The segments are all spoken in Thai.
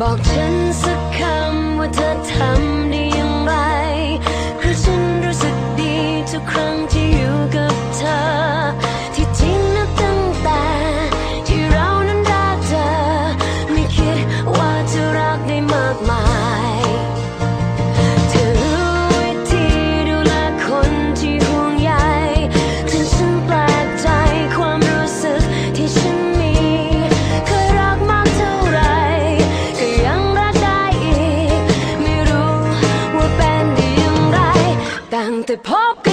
บอกฉันสักคำว่าเธอทำ the pop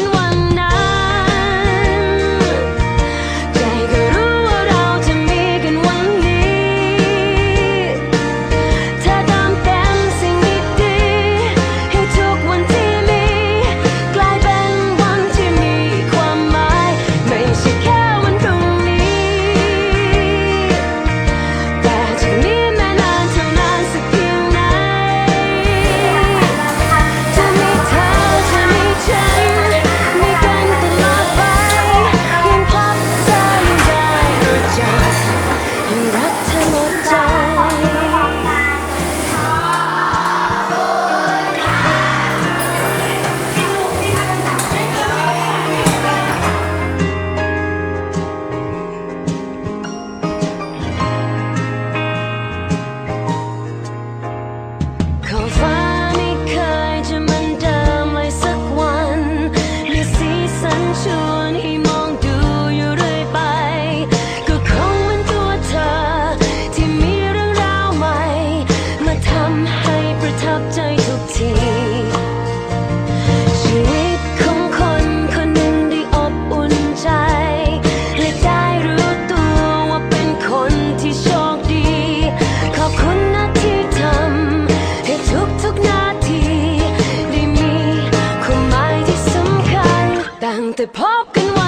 and they're popping.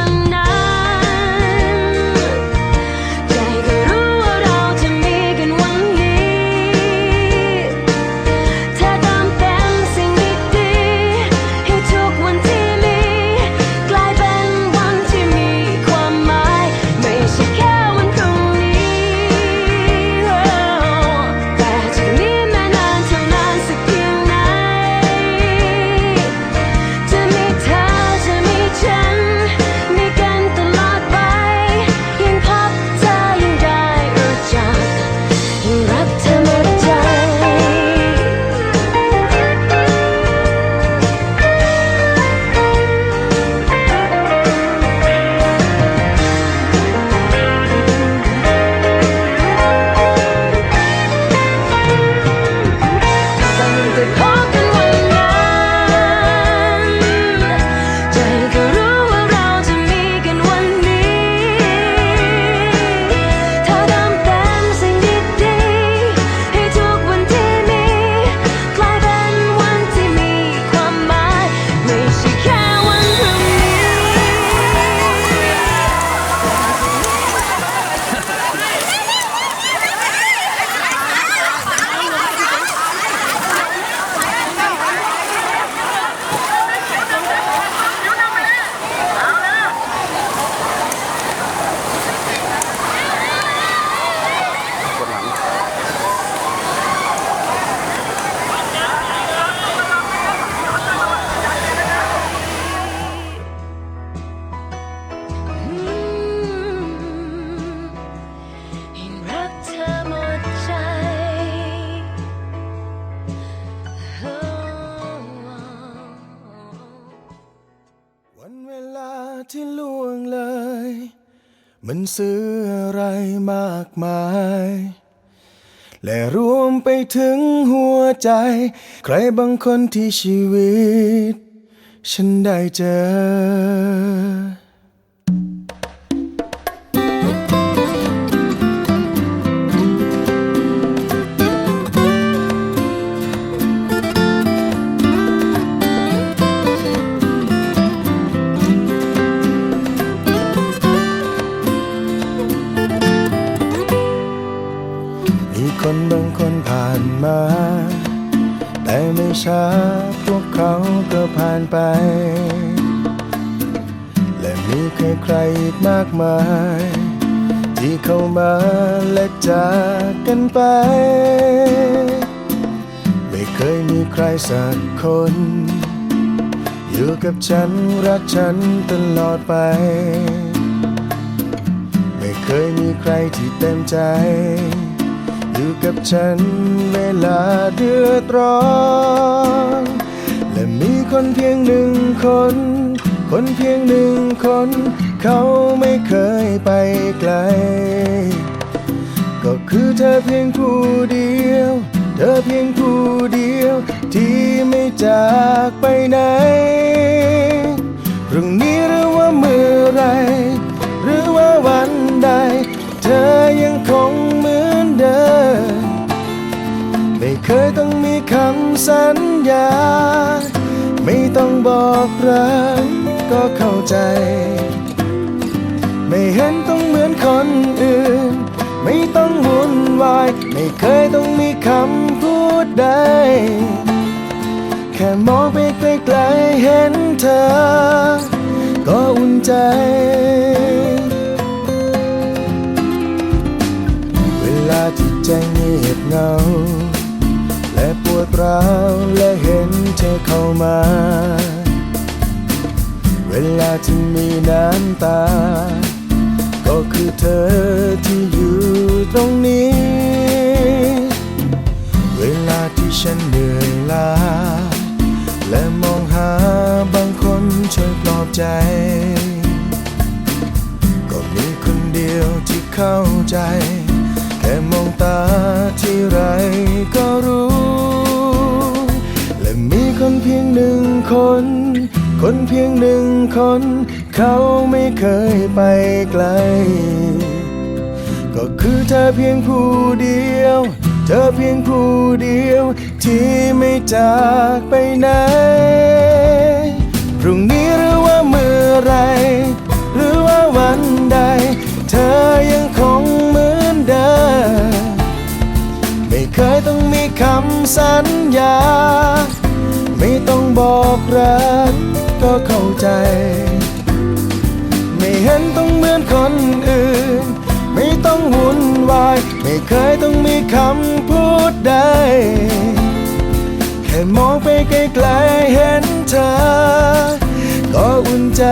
มันซื้ออะไรมากมาย และรวมไปถึงหัวใจ ใครบางคนที่ชีวิต ฉันได้เจอ มา แต่ไม่ช้าพวกเขาก็ผ่านไป และมีใครใครอีกมากมาย ที่เข้ามาและจากกันไป ไม่เคยมีใครสักคน อยู่กับฉันรักฉันตลอดไปไม่เคยมีใครที่เต็มใจ อยู่กับฉันเวลาเดือดร้อนและมีคนเพียงหนึ่งคน คนเพียงหนึ่งคน เขาไม่เคยไปไกล ก็คือเธอเพียงผู้เดียว เธอเพียงผู้เดียว ที่ไม่จากไปไหน สัญญา ไม่ต้องบอกรักก็เข้าใจ ไม่เห็นต้องเหมือนคนอื่น ไม่ต้องวุ่นวาย ไม่เคยต้องมีคำพูดใด แค่มองไปไกลๆเห็นเธอ ก็อุ่นใจาวและเห็นเธอเข้ามา เวลาที่มีน้ำตา ก็คือเธอที่อยู่ตรงนี้ เวลาที่ฉันเหนื่อยล้า และมองหาบางคนช่วยปลอบใจ ก็มีคนเดียวที่เข้าใจ แค่มองตาที่ไรก็รู้ พียงหนึ่งคน คนเพียงหนึ่งคน เขาไม่เคยไปไกล ก็คือเธอเพียงผู้เดียว เธอเพียงผู้เดียว ที่ไม่จากไปไหน พรุ่งนี้หรือว่าเมื่อไร หรือว่าวันใด เธอยังคงเหมือนเดิม ไม่เคยต้องมีคำสัญญา บอกรักก็เข้าใจ ไม่เห็นต้องเหมือนคนอื่น ไม่ต้องวุ่นวาย ไม่เคยต้องมีคำพูดใด แค่มองไปไกลๆเห็นเธอ ก็อุ่นใจ